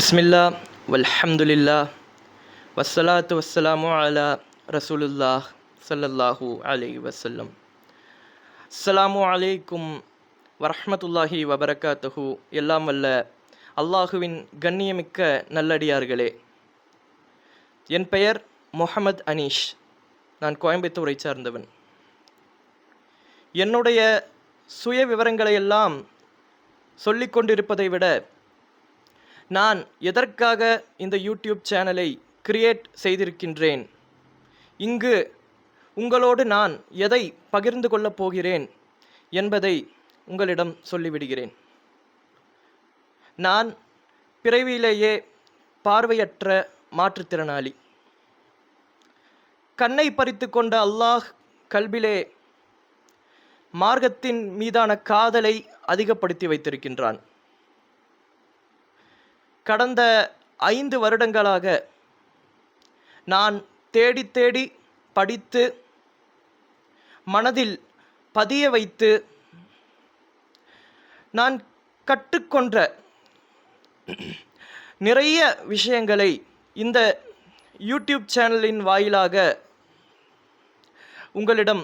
பிஸ்மில்லா வல்ஹம்துலில்லா வசலாத்து வஸ்ஸலாமு அலா ரசூலுல்லாஹ் சல்லல்லாஹு அலி வசல்லம் அஸ்ஸலாமு அலைக்கும் வரஹ்மத்துல்லாஹி வபரகாத்துஹு எல்லாம் வல்ல அல்லாஹுவின் கண்ணியமிக்க நல்லடியார்களே. என் பெயர் முகமது அனீஷ். நான் கோயம்புத்தூரை சார்ந்தவன். என்னுடைய சுய விவரங்களையெல்லாம் சொல்லிக் கொண்டிருப்பதை விட நான் எதற்காக இந்த யூடியூப் சேனலை கிரியேட் செய்திருக்கின்றேன்? இங்கு உங்களோடு நான் எதை பகிர்ந்து கொள்ளப் போகிறேன் என்பதை உங்களிடம் சொல்லிவிடுகிறேன். நான் பிறவியிலேயே பார்வையற்ற மாற்றுத்திறனாளி. கண்ணை பறித்து கொண்ட அல்லாஹ் கல்பிலே மார்க்கத்தின் மீதான காதலை அதிகப்படுத்தி வைத்திருக்கின்றான். கடந்த ஐந்து வருடங்களாக நான் தேடி தேடி படித்து மனதில் பதிய வைத்து நான் கற்றுக்கொண்ட நிறைய விஷயங்களை இந்த யூடியூப் சேனலின் வாயிலாக உங்களிடம்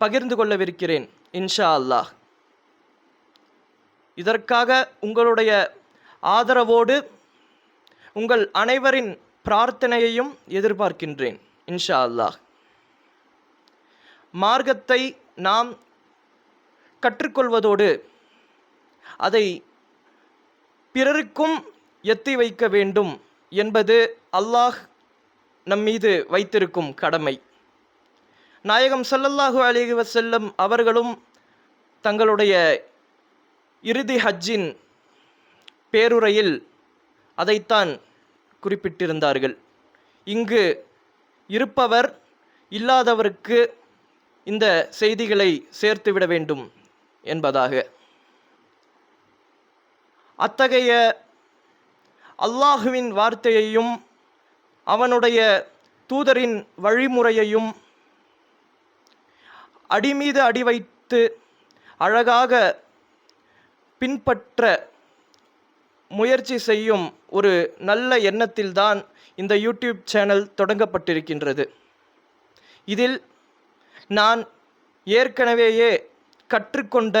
பகிர்ந்து கொள்ளவிருக்கிறேன் இன்ஷா அல்லாஹ். இதற்காக உங்களுடைய ஆதரவோடு உங்கள் அனைவரின் பிரார்த்தனையையும் எதிர்பார்க்கின்றேன் இன்ஷா அல்லாஹ் மார்க்கத்தை நாம் கற்றுக்கொள்வதோடு அதை பிறருக்கும் எத்தி வைக்க வேண்டும் என்பது அல்லாஹ் நம் மீது வைத்திருக்கும் கடமை. நாயகம் சல்லல்லாஹு அலிஹி வசல்லம் அவர்களும் தங்களுடைய இறுதி ஹஜ்ஜின் பேருரையில் அதைத்தான் குறிப்பிட்டிருந்தார்கள். இங்கு இருப்பவர் இல்லாதவருக்கு இந்த செய்திகளை சேர்த்துவிட வேண்டும் என்பதாக. அத்தகைய அல்லாஹுவின் வார்த்தையையும் அவனுடைய தூதரின் வழிமுறையையும் அடிமீது அடி வைத்து அழகாக பின்பற்ற முயற்சி செய்யும் ஒரு நல்ல எண்ணத்தில்தான் இந்த யூடியூப் சேனல் தொடங்கப்பட்டிருக்கின்றது. இதில் நான் ஏற்கனவேயே கற்றுக்கொண்ட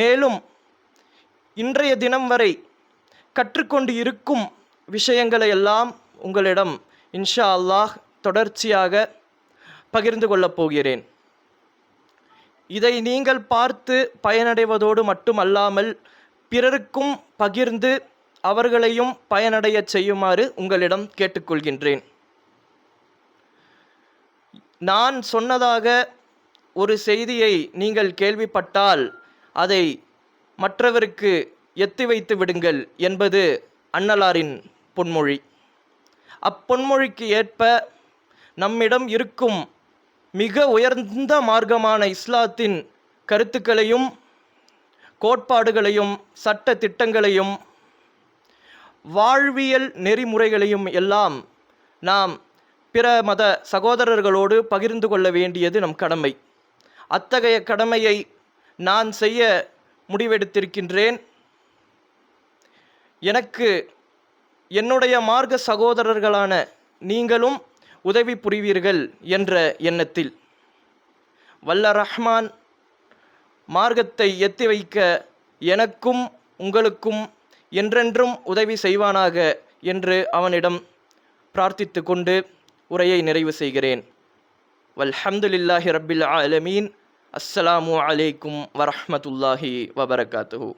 மேலும் இன்றைய தினம் வரை கற்றுக்கொண்டு இருக்கும் விஷயங்களை எல்லாம் உங்களிடம் இன்ஷா அல்லாஹ் தொடர்ச்சியாக பகிர்ந்து கொள்ளப் போகிறேன். இதை நீங்கள் பார்த்து பயனடைவதோடு மட்டுமல்லாமல் பிறருக்கும் பகிர்ந்து அவர்களையும் பயனடையச் செய்யுமாறு உங்களிடம் கேட்டுக்கொள்கின்றேன். நான் சொன்னதாக ஒரு செய்தியை நீங்கள் கேள்விப்பட்டால் அதை மற்றவருக்கு எத்தி வைத்து விடுங்கள் என்பது அன்னலாரின் பொன்மொழி. அப்பொன்மொழிக்கு ஏற்ப நம்மிடம் இருக்கும் மிக உயர்ந்த மார்க்கமான இஸ்லாத்தின் கருத்துக்களையும் கோட்பாடுகளையும் சட்ட திட்டங்களையும் வாழ்வியல் நெறிமுறைகளையும் எல்லாம் நாம் பிற மத சகோதரர்களோடு பகிர்ந்து கொள்ள வேண்டியது நம் கடமை. அத்தகைய கடமையை நான் செய்ய முடிவெடுத்திருக்கின்றேன். எனக்கு என்னுடைய மார்க்க சகோதரர்களான நீங்களும் உதவி புரிவீர்கள் என்ற எண்ணத்தில். வல்ல ரஹ்மான் மார்க்கத்தை எத்தி வைக்க எனக்கும் உங்களுக்கும் என்றென்றும் உதவி செய்வானாக என்று அவனிடம் பிரார்த்தித்து கொண்டு உரையை நிறைவு செய்கிறேன். வல்ஹம்துலில்லாஹி ரபில் ஆலமீன். அஸ்ஸலாமு அலைக்கும் வரஹ்மத்துல்லாஹி வபரகாத்துஹு.